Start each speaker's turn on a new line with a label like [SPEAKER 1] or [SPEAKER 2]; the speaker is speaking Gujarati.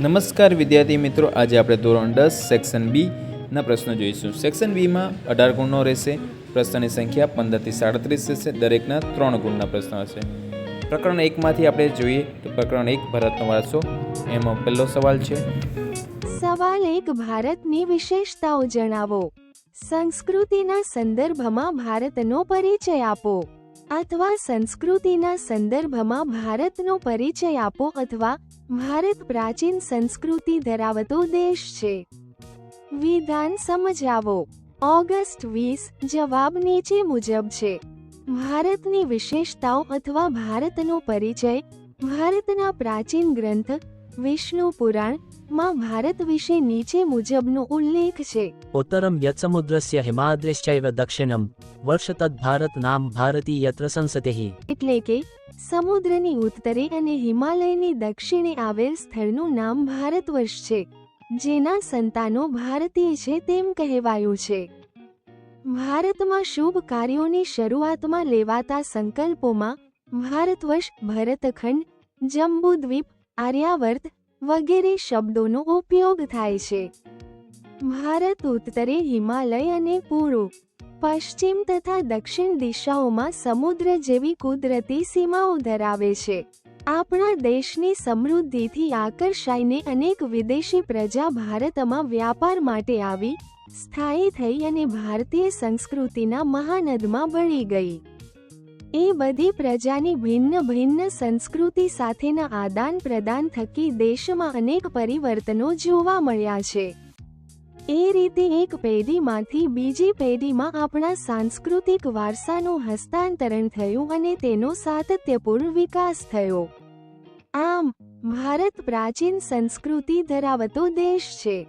[SPEAKER 1] નમસ્કાર વિદ્યાર્થી મિત્રો, આજે આપણે ધોરણ દસ સેક્શન બીના પ્રશ્નો જોઈશું. સેક્શન બીમાં અઢાર ગુણનો રહેશે, પ્રશ્નની સંખ્યા પંદરથી સાડત્રીસ હશે દરેકના ત્રણ ગુણના પ્રશ્નો હશે. પ્રકરણ એકમાંથી આપણે જોઈએ તો પ્રકરણ એક ભારતનો વારસો. એમાં પહેલો સવાલ છે.
[SPEAKER 2] સવાલ એક, ભારતની વિશેષતાઓ જણાવો. સંસ્કૃતિના સંદર્ભમાં ભારતનો પરિચય આપો. અથવા સંસ્કૃતિના સંદર્ભમાં ભારતનો પરિચય આપો અથવા ભારત પ્રાચીન સંસ્કૃતિ ધરાવતો દેશ છે. વિધાન સમજાવો. ઓગસ્ટ વીસ જવાબ નીચે મુજબ છે. ભારતની વિશેષતાઓ અથવા ભારતનો પરિચય, ભારતના પ્રાચીન ગ્રંથ વિષ્ણુ પુરાણમાં ભારત વિશે નીચે મુજબનો ઉલ્લેખ છે.
[SPEAKER 3] ઉત્તરમ યત્સમુદ્રસ્ય હિમાદ્રિશ્ચૈવ દક્ષિણમ. વર્ષ તદ ભારત નામ ભારતી યત્ર સંસતે
[SPEAKER 2] એટલે કે સમુદ્રની ઉત્તરે અને હિમાલયની દક્ષિણે આવેલ સ્થળનું નામ ભારતવર્ષ છે. જેના સંતાનો ભારતીય છે તેમ કહેવાયું છે. ભારતમાં શુભ કાર્યોની શરૂઆતમાં લેવાતા સંકલ્પોમાં ભારતવર્ષ ભરતખંડ જંબુદ્વીપ આર્યાવર્ત વગેરે શબ્દોનો ઉપયોગ થાય છે. ભારત ઉત્તરે હિમાલય અને પૂર્વ પશ્ચિમ તથા દક્ષિણ દિશાઓમાં સમુદ્ર જેવી કુદરતી સીમાઓ ધરાવે છે. આપણા દેશની સમૃદ્ધિથી આકર્ષાઈને અનેક વિદેશી પ્રજા ભારતમાં વ્યાપાર માટે આવી, સ્થાયી થઈ અને ભારતીય સંસ્કૃતિના મહાનદમાં ભળી ગઈ. એ બધી પ્રજાની ભિન્ન ભિન્ન સંસ્કૃતિ સાથેના આદાન પ્રદાન થકી દેશમાં અનેક પરિવર્તનો જોવા મળ્યા છે. એ રીતે એક પેઢીમાંથી બીજી પેઢીમાં આપણા સાંસ્કૃતિક વારસાનું હસ્તાંતરણ થયું અને તેનો સાતત્યપૂર્ણ વિકાસ થયો. આમ, ભારત પ્રાચીન સંસ્કૃતિ ધરાવતો દેશ છે.